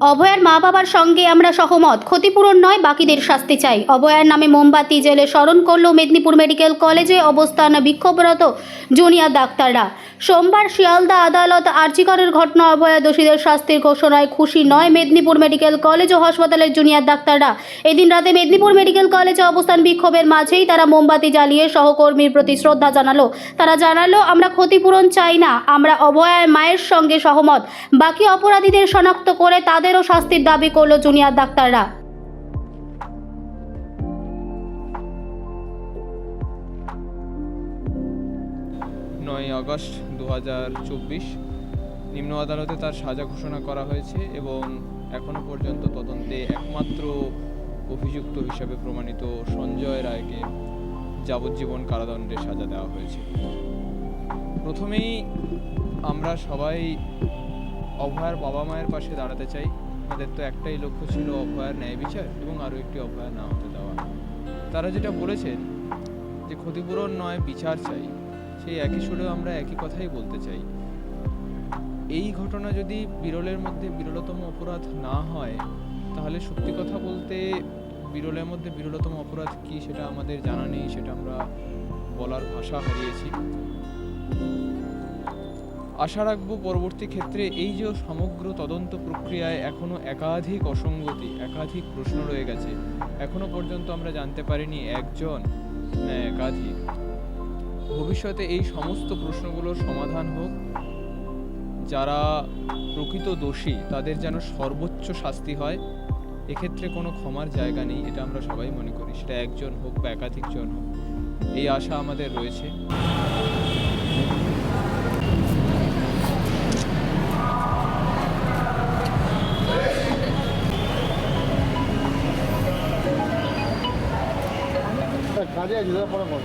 অভয়ার মা বাবার সঙ্গে আমরা সহমত। ক্ষতিপূরণ নয়, বাকিদের শাস্তি চাই। অভয়ার নামে মোমবাতি জেলে স্মরণ করল মেদিনীপুর মেডিকেল কলেজে অবস্থান বিক্ষোভরত জুনিয়র ডাক্তাররা। সোমবার শিয়ালদা আদালত আর্জিকরের ঘটনা অভয়া দোষীদের শাস্তির ঘোষণায় খুশি নয় মেদিনীপুর মেডিকেল কলেজ ও হাসপাতালের জুনিয়র ডাক্তাররা। এদিন রাতে মেদিনীপুর মেডিকেল কলেজে অবস্থান বিক্ষোভের মাঝেই তারা মোমবাতি জ্বালিয়ে সহকর্মীর প্রতি শ্রদ্ধা জানালো। তারা জানালো, আমরা ক্ষতিপূরণ চাই না। আমরা অভয়ার মায়ের সঙ্গে সহমত। বাকি অপরাধীদের শনাক্ত করে তাদেরও শাস্তির দাবি করল জুনিয়র ডাক্তাররা। নয় আগস্ট দু নিম্ন আদালতে তার সাজা ঘোষণা করা হয়েছে এবং এখনও পর্যন্ত তদন্তে একমাত্র অভিযুক্ত হিসাবে প্রমাণিত সঞ্জয় রায়কে যাবজ্জীবন কারাদণ্ডের সাজা দেওয়া হয়েছে। প্রথমেই আমরা সবাই অভয়ার বাবা মায়ের পাশে দাঁড়াতে চাই। আমাদের তো একটাই লক্ষ্য ছিল অভয়ার ন্যায় বিচার এবং আরও একটি অভয়া না হতে দেওয়া। তারা যেটা বলেছেন যে ক্ষতিপূরণ নয়, বিচার চাই, সেই একই সুরেও আমরা একই কথাই বলতে চাই। এই ঘটনা যদি বিরলের মধ্যে বিরলতম অপরাধ না হয়, তাহলে সত্যি কথা বলতে বিরলের মধ্যে বিরলতম অপরাধ কি সেটা আমাদের জানা নেই, সেটা আমরা বলার ভাষা হারিয়েছি। আশা রাখব পরবর্তী ক্ষেত্রে এই যে সমগ্র তদন্ত প্রক্রিয়ায় এখনও একাধিক অসঙ্গতি, একাধিক প্রশ্ন রয়ে গেছে। এখনও পর্যন্ত আমরা জানতে পারিনি একজন, না একাধিক। ভবিষ্যতে এই সমস্ত প্রশ্নগুলোর সমাধান হোক। যারা প্রকৃত দোষী, তাদের যেন সর্বোচ্চ শাস্তি হয়। এক্ষেত্রে কোনো ক্ষমার জায়গা নেই, এটা আমরা সবাই মনে করি। সেটা একজন হোক বা একাধিকজন হোক, এই আশা আমাদের রয়েছে। কাজে আছে পরে বল।